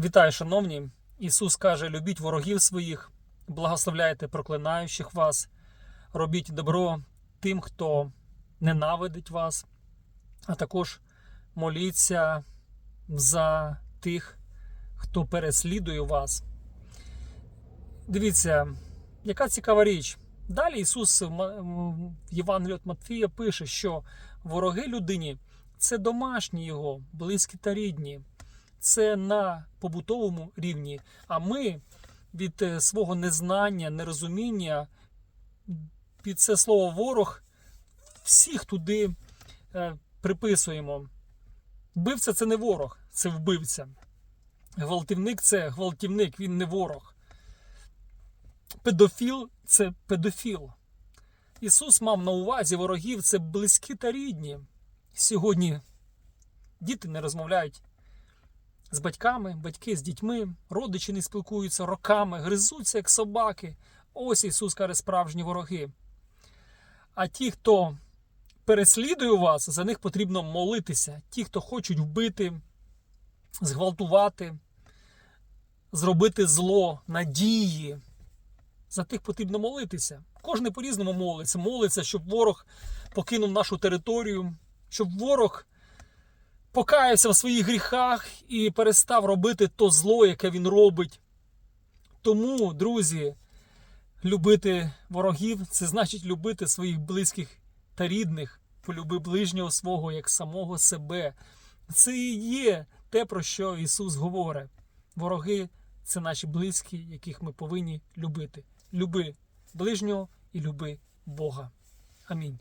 Вітаю, шановні! Ісус каже: любіть ворогів своїх, благословляйте проклинаючих вас, робіть добро тим, хто ненавидить вас, а також моліться за тих, хто переслідує вас. Дивіться, яка цікава річ. Далі Ісус в Євангелії від Матфія пише, що вороги людині це домашні його, близькі та рідні це на побутовому рівні. А ми від е, свого незнання, нерозуміння під це слово ворог всіх туди е, приписуємо. Вбивця це не ворог, це вбивця. Гвалтівник це гвалтівник, він не ворог. Педофіл це педофіл. Ісус мав на увазі ворогів це близькі та рідні. Сьогодні діти не розмовляють з батьками, батьки з дітьми, родичі не спілкуються роками, гризуться як собаки. Ось Ісус каже справжні вороги. А ті, хто переслідує вас, за них потрібно молитися. Ті, хто хочуть вбити, зґвалтувати, зробити зло, надії. За тих потрібно молитися. Кожен по-різному молиться. Молиться, щоб ворог покинув нашу територію, щоб ворог покаявся в своїх гріхах і перестав робити то зло, яке він робить. Тому, друзі, любити ворогів це значить любити своїх близьких та рідних, полюби ближнього свого як самого себе. Це і є те, про що Ісус говорить. Вороги це наші близькі, яких ми повинні любити. Люби ближнього і люби Бога. Амінь.